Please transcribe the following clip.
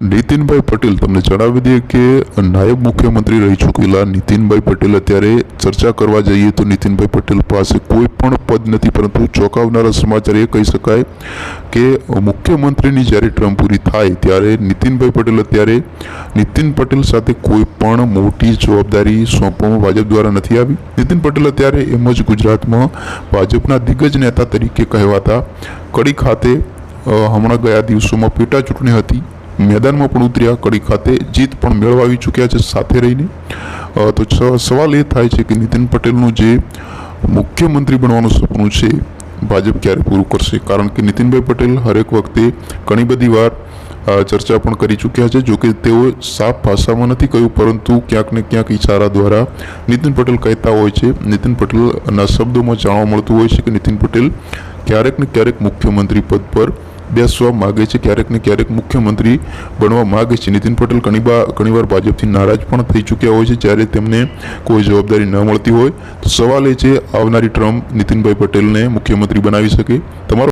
નીતિનભાઈ પટેલ, તમને જણાવી દઈએ કે નાયબ મુખ્યમંત્રી રહી ચૂકેલા નીતિનભાઈ પટેલ અત્યારે ચર્ચા કરવા જઈએ તો નીતિનભાઈ પટેલ પાસે કોઈ પણ પદ નથી, પરંતુ ચોંકાવનારા સમાચાર એ કહી શકાય કે મુખ્યમંત્રીની જ્યારે ટર્મ પૂરી થાય ત્યારે નીતિનભાઈ પટેલ અત્યારે નીતિન પટેલ સાથે કોઈ પણ મોટી જવાબદારી સોંપવામાં ભાજપ દ્વારા નથી આવી. નીતિન પટેલ અત્યારે એમ જ ગુજરાતમાં ભાજપના દિગ્ગજ નેતા તરીકે કહેવાતા કડી ખાતે હમણાં ગયા દિવસોમાં પેટા ચૂંટણી હતી. મેદાનમાં પણ ઉતર્યા, કડી ખાતે જીત પણ મેળવાવી ચૂક્યા છે સાથે રહીને. તો સવાલ એ થાય છે કે નીતિન પટેલનું જે મુખ્યમંત્રી બનવાનું સપનું છે, ભાજપ ક્યારે પૂરું કરશે? કારણ કે નીતિનભાઈ પટેલ હરેક વખતે ઘણી બધી વાર ચર્ચા પણ કરી ચૂક્યા છે, જોકે તેઓ સાફ ભાષામાં નથી કહ્યું, પરંતુ ક્યાંક ને ક્યાંક ઇશારા દ્વારા નીતિન પટેલ કહેતા હોય છે. નીતિન પટેલના શબ્દોમાં જાણવા મળતું હોય છે કે નીતિન પટેલ ક્યારેક ને ક્યારેક મુખ્યમંત્રી પદ પર બેસવા માગે છે. ક્યારેક ને ક્યારેક મુખ્યમંત્રી બનવા માગે છે. નીતિન પટેલ ઘણીવાર ઘણીવાર ભાજપથી નારાજ પણ થઈ ચૂક્યા હોય છે. જ્યારે તેમને કોઈ જવાબદારી ન મળતી હોય. તો સવાલ એ છે, આવનારી ટ્રમ્પ નીતિનભાઈ પટેલને મુખ્યમંત્રી બનાવી શકે? તમારો